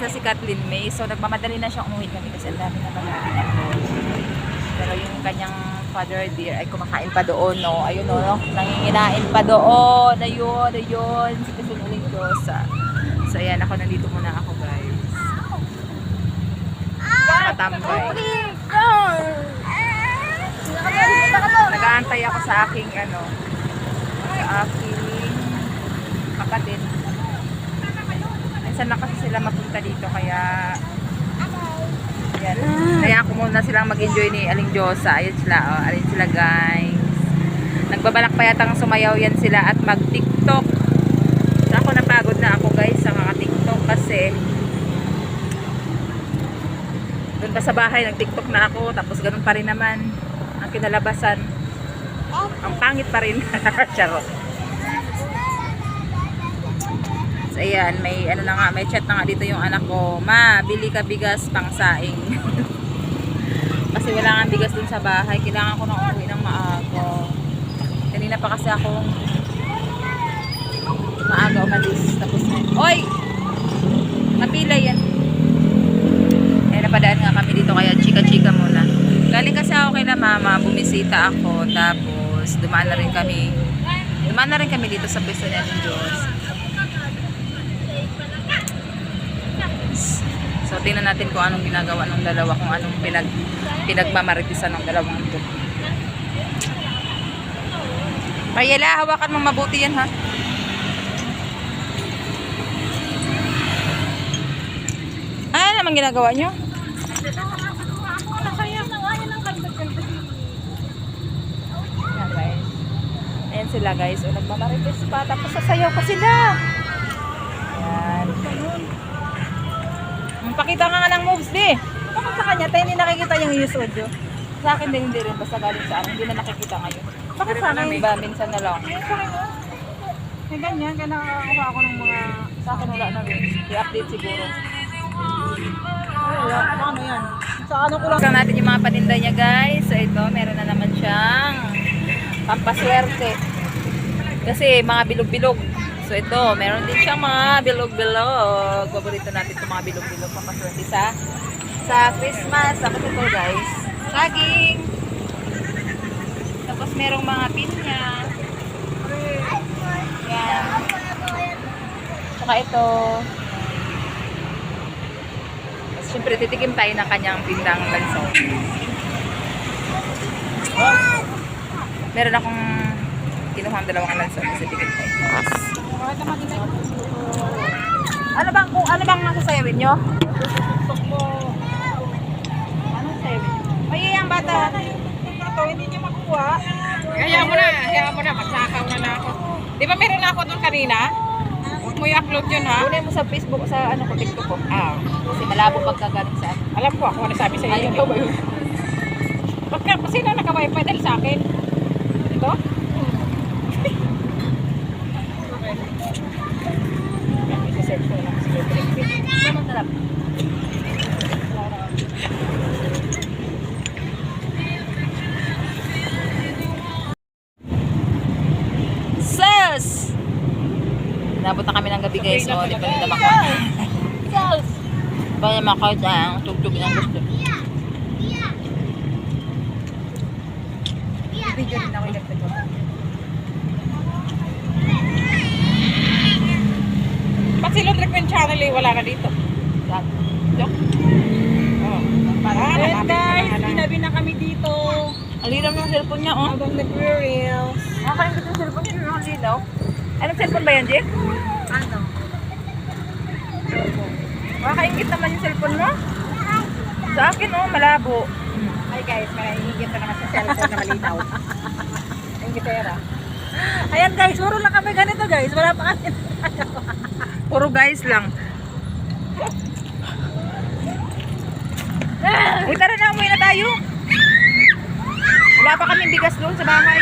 sa si Kathleen May. So nagmamadali na siyang umuwi kami kasi ang dami na mga Pero yung kanyang father dear ay kumakain pa doon, no? Ayun, no? no? Nanginginain pa doon. Ayun, ayun. Si Kathleen Ulingosa. So ayan, ako nandito muna ako, guys. Matambay. Nag-aantay ako sa aking, ano, sa aking kapatid. Minsan lang kasi sila mapunta dito, kaya yan. Kaya ako muna silang mag-enjoy ni Aling Diyosa. Ayun sila, oh. Ayun sila, guys. Nagbabalak pa yatang sumayaw yan sila at mag-tiktok. Ako napagod na ako, guys, sa mga tiktok kasi doon pa sa bahay, nag-tiktok na ako. Tapos ganun pa rin naman ang kinalabasan. Ang pangit pa rin. Charot. Ayan, may ano na nga, may chat na nga dito yung anak ko. Ma, bili ka bigas pang saing. kasi wala nga bigas dun sa bahay. Kailangan ko na umuwi ng maaga. Kanina pa kasi ako maaga umalis. Tapos, oy! Napila yan. Eh, napadaan nga kami dito kaya chika-chika muna. Galing kasi ako kay mama, bumisita ako. Tapos, dumaan na rin kami. Dumaan na rin kami dito sa pwesto niya ng Diyos. So, tingnan natin kung anong ginagawa ng dalawa, kung anong pinag, pinagmamaritisan ng dalawang ito. Payela, hawakan mo mabuti yan ha. Ano naman ginagawa nyo? Ayan. Ayan sila guys. O nagmamarites pa. Tapos sasayaw pa sila. Ayan. Pakita nga nga ng moves di. Bakit sa kanya, tayo hindi nakikita yung use audio. Sa akin din hindi rin. Basta galing sa akin. Hindi na nakikita ngayon. Bakit sa akin? Iba, minsan na lang. May ganyan, kaya nakakakuha ako ng mga... Sa akin wala na rin. I-update siguro. Wala. Ano yan? Sa ano ko lang... Tingnan natin yung mga paninda niya guys. So ito, meron na naman siyang pampaswerte. Kasi mga bilog-bilog. So ito, meron din siyang mga bilog-bilog. Paborito natin itong mga bilog-bilog pampaswerte sa sa Christmas. Tapos ito guys, saging. Tapos merong mga pinya. Yan. Tsaka ito. Tapos syempre titikim tayo ng kanyang pindang lansaw. Meron akong kinuha ang dalawang lansaw kasi tikim tayo. Ano bang kung ano bang nasasayawin nyo? TikTok mo? Anong sayawin? Ay, ang bata. Ito, hindi niya makuha. Kaya mo na, kaya mo na, magsakaw na na ako. Di ba meron na ako doon kanina? Huwag mo i-upload yun ha. Kunin mo sa Facebook, sa ano ko, TikTok ko. Ah, Kasi malabo pagkagaling sa ano. alam ko ako ano sabi sa Ay, iyo. ikaw ba yun? Ba't ka, sino naka-wifi dahil sa akin? Ito? Isa-search ko na lang si Patrick. Ano sarap? Sus! Nabot na kami ng gabi guys, so di pa naman ko. Sus! Ba naman ko ang tugtog ng gusto. Video din ako ilagtag ko. Ba't si Queen Channel eh, wala ka dito? Joke? Oh. Para And hanapin ko guys, ginabi na kami dito. Ang linaw ng cellphone niya, oh. Habang nag-reels. Nakakaingit yung cellphone niya, ang linaw. Anong cellphone ba yan, Jay? Ano? Nakakaingit naman yung cellphone mo. Sa akin, oh, malabo. Hi guys, may higit na naman sa cellphone na malinaw. Ang gitera. Ayan guys, puro lang kami ganito guys. Wala pa kami. puro guys lang. Uy, tara na, umuwi na tayo. Wala pa kaming bigas doon sa bahay.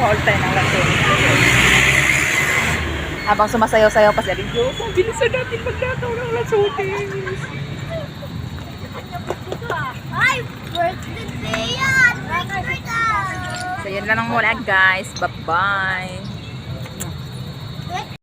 Ulit tayo ng lantin. Habang sumasayaw-sayaw pa Aling Diyos, ang bilisan natin maglakaw ng lasutis. Ay, birthday yan! Birthday! So, yun lang muna guys. Bye-bye.